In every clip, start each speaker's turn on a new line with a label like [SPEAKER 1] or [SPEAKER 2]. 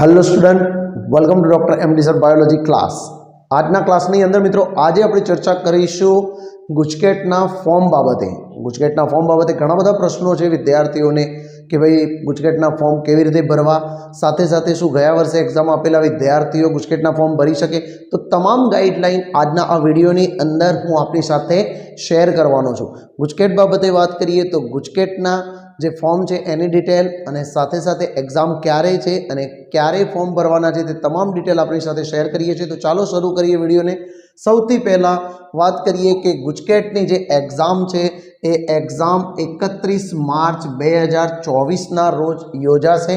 [SPEAKER 1] hello student welcome to doctor M D sir biology class આજના ક્લાસની અંદર મિત્રો આજે આપણે ચર્ચા કરીશું ગુજકેટના ફોર્મ બાબતે ગુજકેટના ફોર્મ બાબતે ઘણા બધા પ્રશ્નો છે વિદ્યાર્થીઓને કે ભાઈ ગુજકેટના ફોર્મ કેવી રીતે ભરવા સાથે સાથે શું ગયા વર્ષે એક્ઝામ આપેલા વિદ્યાર્થીઓ ગુજકેટના ફોર્મ ભરી શકે તો તમામ ગાઈડલાઇન આજના આ વિડીયોની અંદર હું આપની સાથે શેર કરવાનો છું ગુજકેટ બાબતે વાત કરીએ તો ગુજકેટના જે ફોર્મ છે એની ડિટેલ અને સાથે સાથે એક્ઝામ ક્યારે છે અને ક્યારે ફોર્મ ભરવાના છે તે તમામ ડિટેલ આપણી સાથે શેર કરીએ છીએ તો ચાલો શરૂ કરીએ વિડીયોને સૌથી પહેલાં વાત કરીએ કે ગુજકેટની જે એક્ઝામ છે એ એક્ઝામ એકત્રીસ માર્ચ બે હજાર ચોવીસના રોજ યોજાશે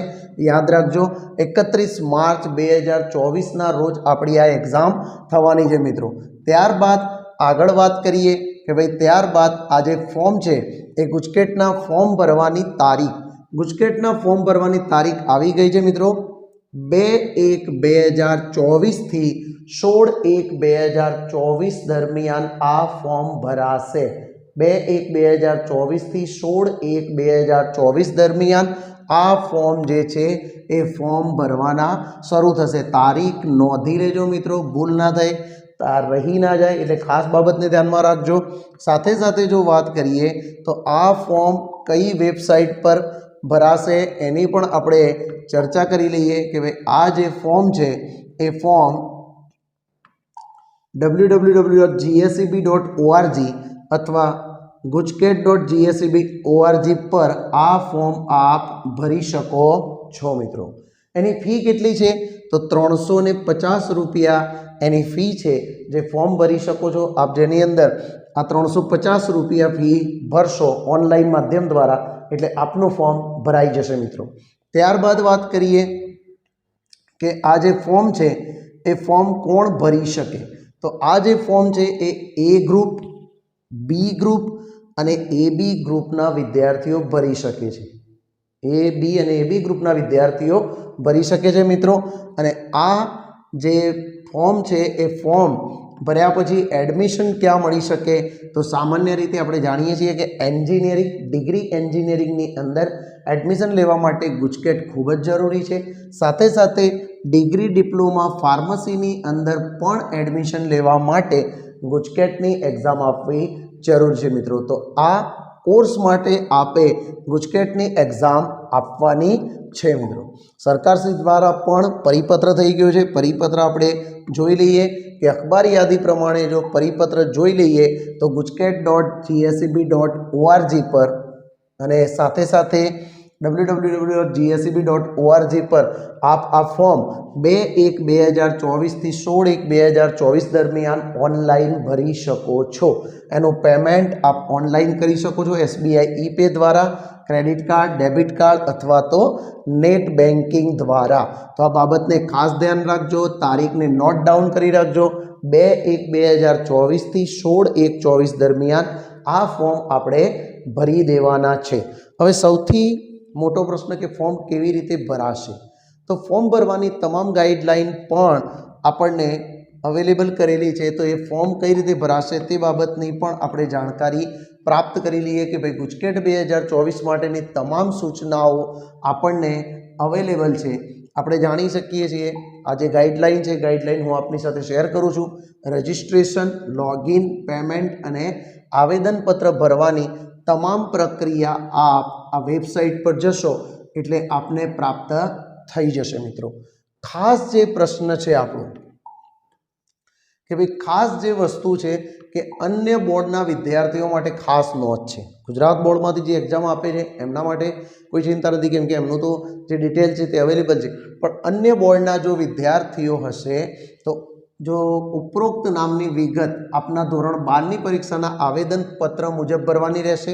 [SPEAKER 1] યાદ રાખજો એકત્રીસ માર્ચ બે હજાર ચોવીસના રોજ આપણી આ એક્ઝામ થવાની છે મિત્રો ત્યારબાદ આગળ વાત કરીએ કે ભાઈ ત્યારબાદ આ જે ફોર્મ છે એ ગુજકેટના ફોર્મ ભરવાની તારીખ ગુજકેટના ફોર્મ ભરવાની તારીખ આવી ગઈ છે મિત્રો બે એક બે હજાર ચોવીસથી સોળ એક બે હજાર ચોવીસ દરમિયાન આ ફોર્મ ભરાશે બે એક બે હજાર ચોવીસથી સોળ એક બે હજાર ચોવીસ દરમિયાન આ ફોર્મ જે છે એ ફોર્મ ભરવાના શરૂ થશે તારીખ નોંધી લેજો મિત્રો ભૂલ ના થાય આ રહી ના જાય એટલે ખાસ બાબતને ધ્યાનમાં રાખજો સાથે સાથે જો વાત કરીએ તો આ ફોર્મ કઈ વેબસાઇટ પર ભરાશે એની પણ આપણે ચર્ચા કરી લઈએ કે ભાઈ આ જે ફોર્મ છે એ form W W W dot GSCB dot ORG અથવા ગુજકેટ ડોટ જીએસસીબી ઓઆરજી પર આ ફોર્મ આપ ભરી શકો છો મિત્રો એની ફી કેટલી છે તો ત્રણસો ને પચાસ રૂપિયા એની ફી છે જે ફોર્મ ભરી શકો છો આપ જેની અંદર આ ત્રણસો પચાસ રૂપિયા ફી ભરશો ઓનલાઈન માધ્યમ દ્વારા એટલે આપનું ફોર્મ ભરાઈ જશે મિત્રો ત્યારબાદ વાત કરીએ કે આ જે ફોર્મ છે એ ફોર્મ કોણ ભરી શકે તો આ જે ફોર્મ છે એ એ ગ્રુપ બી ગ્રુપ અને એ બી ગ્રુપના વિદ્યાર્થીઓ ભરી શકે છે એ બી અને એ બી ગ્રુપના વિદ્યાર્થીઓ ભરી શકે છે મિત્રો અને આ જે ફોર્મ છે એ ફોર્મ ભર્યા પછી એડમિશન ક્યાં મળી શકે તો સામાન્ય રીતે આપણે જાણીએ છીએ કે એન્જિનિયરિંગ ડિગ્રી એન્જિનિયરિંગની અંદર એડમિશન લેવા માટે ગુજકેટ ખૂબ જ જરૂરી છે સાથે સાથે ડિગ્રી ડિપ્લોમા ફાર્મસીની અંદર પણ એડમિશન લેવા માટે ગુજકેટની એક્ઝામ આપવી જરૂર છે મિત્રો તો આ કોર્સ માટે આપે ગુજકેટની એક્ઝામ આપવાની છે મિત્રો શ્રી દ્વારા પણ પરિપત્ર થઈ ગયો છે પરિપત્ર આપણે જોઈ લઈએ કે અખબાર યાદી પ્રમાણે જો પરિપત્ર જોઈ લઈએ તો GUJCET dot GSCB dot ORG પર અને સાથે સાથે ડબલ્યુ જીએસસીબી ડોટ ઓઆરજી પર આપ આ ફોર્મ બે એક બે હજાર ચોવીસથી સોળ એક બે હજાર ચોવીસ દરમિયાન ઓનલાઈન ભરી શકો છો એનું પેમેન્ટ આપ ઓનલાઈન કરી શકો છો એસબીઆઈ ઈ પે દ્વારા ક્રેડિટ કાર્ડ ડેબિટ કાર્ડ અથવા તો નેટ બેન્કિંગ દ્વારા તો આ બાબતને ખાસ ધ્યાન રાખજો તારીખને નોટ ડાઉન કરી રાખજો બે એક બે હજાર ચોવીસથી સોળ એક ચોવીસ દરમિયાન આ ફોર્મ આપણે ભરી દેવાના છે હવે સૌથી મોટો પ્રશ્ન કે ફોર્મ કેવી રીતે ભરાશે તો ફોર્મ ભરવાની તમામ ગાઈડલાઇન પણ આપણને અવેલેબલ કરેલી છે તો એ ફોર્મ કઈ રીતે ભરાશે તે બાબતની પણ આપણે જાણકારી પ્રાપ્ત કરી લઈએ કે ભાઈ ગુજકેટ બે હજાર ચોવીસ માટેની તમામ સૂચનાઓ આપણને અવેલેબલ છે આપણે જાણી શકીએ છીએ આ જે ગાઈડલાઇન છે ગાઈડલાઇન હું આપની સાથે શેર કરું છું રજિસ્ટ્રેશન લોગિન પેમેન્ટ અને આવેદનપત્ર ભરવાની તમામ પ્રક્રિયા આપ આ વેબસાઇટ પર જશો એટલે આપને પ્રાપ્ત થઈ જશે મિત્રો ખાસ જે પ્રશ્ન છે આપણો કે ભાઈ ખાસ જે વસ્તુ છે કે અન્ય બોર્ડના વિદ્યાર્થીઓ માટે ખાસ નોંધ છે ગુજરાત બોર્ડમાંથી જે એક્ઝામ આપે છે એમના માટે કોઈ ચિંતા નથી કેમ કે એમનું તો જે ડિટેલ છે તે અવેલેબલ છે પણ અન્ય બોર્ડના જો વિદ્યાર્થીઓ હશે તો જો ઉપરોક્ત નામની વિગત આપના ધોરણ બારની પરીક્ષાના આવેદનપત્ર મુજબ ભરવાની રહેશે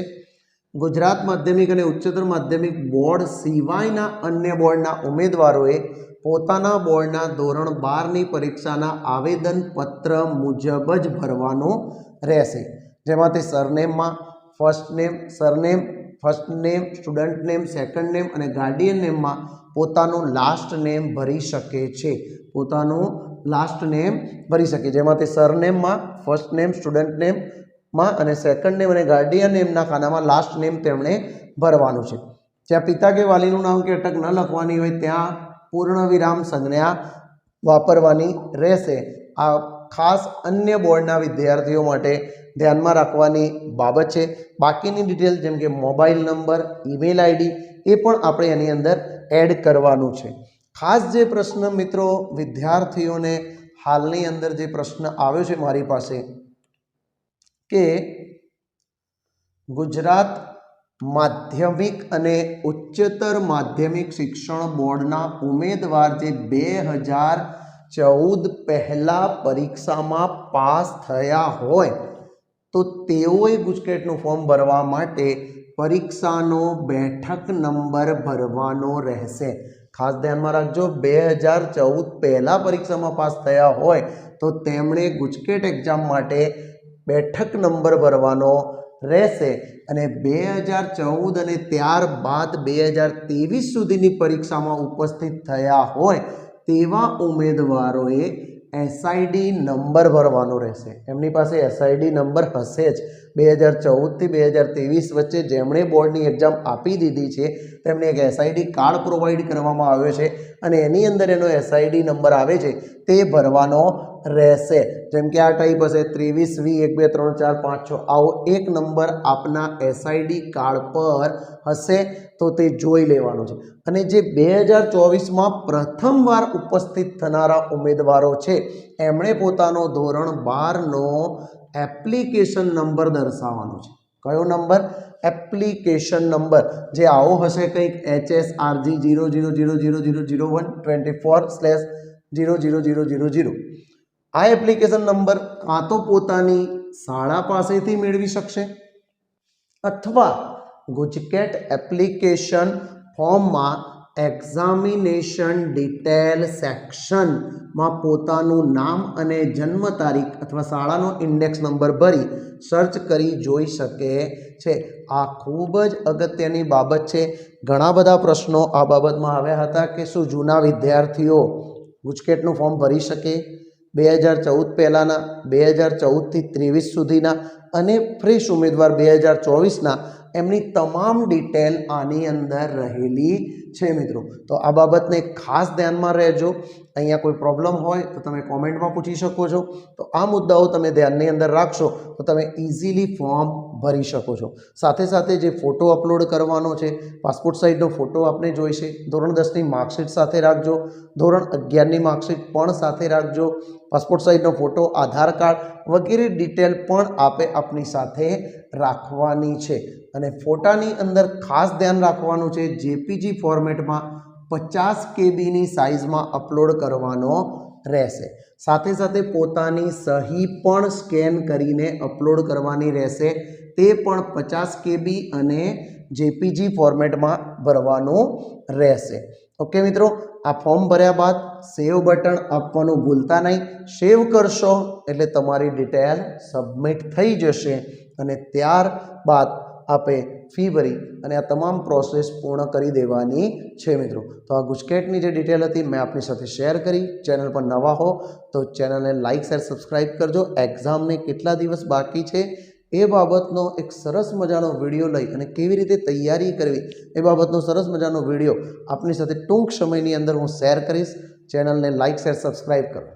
[SPEAKER 1] ગુજરાત માધ્યમિક અને ઉચ્ચતર માધ્યમિક બોર્ડ સિવાયના અન્ય બોર્ડના ઉમેદવારોએ પોતાના બોર્ડના ધોરણ બારની પરીક્ષાના આવેદનપત્ર મુજબ જ ભરવાનો રહેશે જેમાં તે સરનેમમાં first name surname first name student name second name અને ગાર્ડિયન નેમમાં પોતાનું લાસ્ટ નેમ ભરી શકે છે પોતાનું લાસ્ટ નેમ ભરી શકે જેમાં તે સરનેમમાં ફર્સ્ટ નેમ સ્ટુડન્ટ નેમ માં અને સેકન્ડ નેમ અને ગાર્ડિયન નેમના ખાનામાં લાસ્ટ નેમ તેમણે ભરવાનું છે જ્યાં પિતા કે વાલીનું નામ કે અટક ન લખવાની હોય ત્યાં પૂર્ણ વિરામ સંજ્ઞા વાપરવાની રહેશે આ ખાસ અન્ય બોર્ડના વિદ્યાર્થીઓ માટે ધ્યાનમાં રાખવાની બાબત છે બાકીની ડિટેલ જેમ કે મોબાઈલ નંબર ઈમેલ આઈડી એ પણ આપણે એની અંદર એડ કરવાનું છે ખાસ જે પ્રશ્ન મિત્રો વિદ્યાર્થીઓને હાલની અંદર જે પ્રશ્ન આવ્યો છે મારી પાસે કે ગુજરાત માધ્યમિક અને ઉચ્ચતર માધ્યમિક શિક્ષણ બોર્ડના ઉમેદવાર જે બે હજાર ચૌદ પહેલાં પરીક્ષામાં પાસ થયા હોય તો તેઓએ ગુજકેટનું ફોર્મ ભરવા માટે પરીક્ષાનો બેઠક નંબર ભરવાનો રહેશે ખાસ ધ્યાનમાં રાખજો બે હજાર ચૌદ પહેલાં પરીક્ષામાં પાસ થયા હોય તો તેમણે ગુજકેટ એક્ઝામ માટે બેઠક નંબર ભરવાનો રહેશે અને બે હજાર ચૌદ અને ત્યારબાદ બે હજાર ત્રેવીસ સુધીની પરીક્ષામાં ઉપસ્થિત થયા હોય તેવા ઉમેદવારોએ એસઆઈડી નંબર ભરવાનો રહેશે એમની પાસે એસઆઈડી નંબર હશે જ બે હજાર ચૌદથી બે હજાર ત્રેવીસ વચ્ચે જેમણે બોર્ડની એક્ઝામ આપી દીધી છે તેમને એક એસઆઈડી કાર્ડ પ્રોવાઈડ કરવામાં આવ્યો છે અને એની અંદર એનો એસઆઈડી નંબર આવે છે તે ભરવાનો રહેશે જેમ કે આ ટાઈપ હશે ત્રેવીસ વી એક બે ત્રણ ચાર પાંચ છ આવો એક નંબર આપના એસઆઈડી કાર્ડ પર હશે તો તે જોઈ લેવાનો છે અને જે બે હજાર ચોવીસમાં પ્રથમવાર ઉપસ્થિત થનારા ઉમેદવારો છે એમણે પોતાનો ધોરણ બારનો એપ્લિકેશન નંબર દર્શાવવાનો છે કયો નંબર એપ્લિકેશન નંબર જે આવો હશે કંઈક H HS RG zero zero zero zero zero zero one twenty four slash zero zero zero zero zero આ એપ્લિકેશન નંબર કાં તો પોતાની શાળા પાસેથી મેળવી શકશે અથવા ગુજકેટ એપ્લિકેશન ફોર્મમાં એક્ઝામિનેશન ડિટેલ સેક્શનમાં પોતાનું નામ અને જન્મ તારીખ અથવા શાળાનો ઇન્ડેક્સ નંબર ભરી સર્ચ કરી જોઈ શકે છે આ ખૂબ જ અગત્યની બાબત છે ઘણા બધા પ્રશ્નો આ બાબતમાં આવ્યા હતા કે શું જૂના વિદ્યાર્થીઓ ગુજકેટનું ફોર્મ ભરી શકે બે હજાર ચૌદ પહેલાંના બે હજાર ચૌદથી ત્રેવીસ સુધીના અને ફ્રેશ ઉમેદવાર બે હજાર ચોવીસના એમની તમામ ડિટેલ આની અંદર રહેલી છે મિત્રો તો આ બાબતને ખાસ ધ્યાનમાં રહેજો અહીંયા કોઈ પ્રોબ્લેમ હોય તો તમે કોમેન્ટમાં પૂછી શકો છો તો આ મુદ્દાઓ તમે ધ્યાનની અંદર રાખશો તો તમે ઇઝીલી ફોર્મ ભરી શકો છો સાથે સાથે જે ફોટો અપલોડ કરવાનો છે પાસપોર્ટ સાઇઝનો ફોટો આપને જોઈશે ધોરણ દસની માર્કશીટ સાથે રાખજો ધોરણ અગિયારની માર્કશીટ પણ સાથે રાખજો પાસપોર્ટ સાઇઝનો ફોટો આધાર કાર્ડ વગેરે ડિટેલ પણ આપે આપની સાથે રાખવાની છે અને ફોટાની અંદર ખાસ ધ્યાન રાખવાનું છે જેપીજી ફોર્મેટમાં પચાસ કેબીની સાઇઝમાં અપલોડ કરવાનો રહેશે સાથે સાથે પોતાની સહી પણ સ્કેન કરીને અપલોડ કરવાની રહેશે તે પણ પચાસ કેબી અને જેપીજી ફોર્મેટમાં ભરવાનું રહેશે ઓકે મિત્રો આ ફોર્મ ભર્યા બાદ સેવ બટન આપવાનું ભૂલતા નહીં સેવ કરશો એટલે તમારી ડિટેલ સબમિટ થઈ જશે અને ત્યારબાદ આપે ફી ભરી અને આ તમામ પ્રોસેસ પૂર્ણ કરી દેવાની છે મિત્રો તો આ ગુજકેટની જે ડિટેલ હતી મેં આપની સાથે શેર કરી ચેનલ પર નવા હો તો ચેનલને લાઇક શેર સબસ્ક્રાઈબ કરજો એક્ઝામને કેટલા દિવસ બાકી છે એ બાબતનો એક સરસ મજાનો વિડીયો લઈ અને કેવી રીતે તૈયારી કરવી એ બાબતનો સરસ મજાનો વિડીયો આપની સાથે ટૂંક સમયની અંદર હું શેર કરીશ ચેનલને લાઇક શેર સબસ્ક્રાઈબ કરો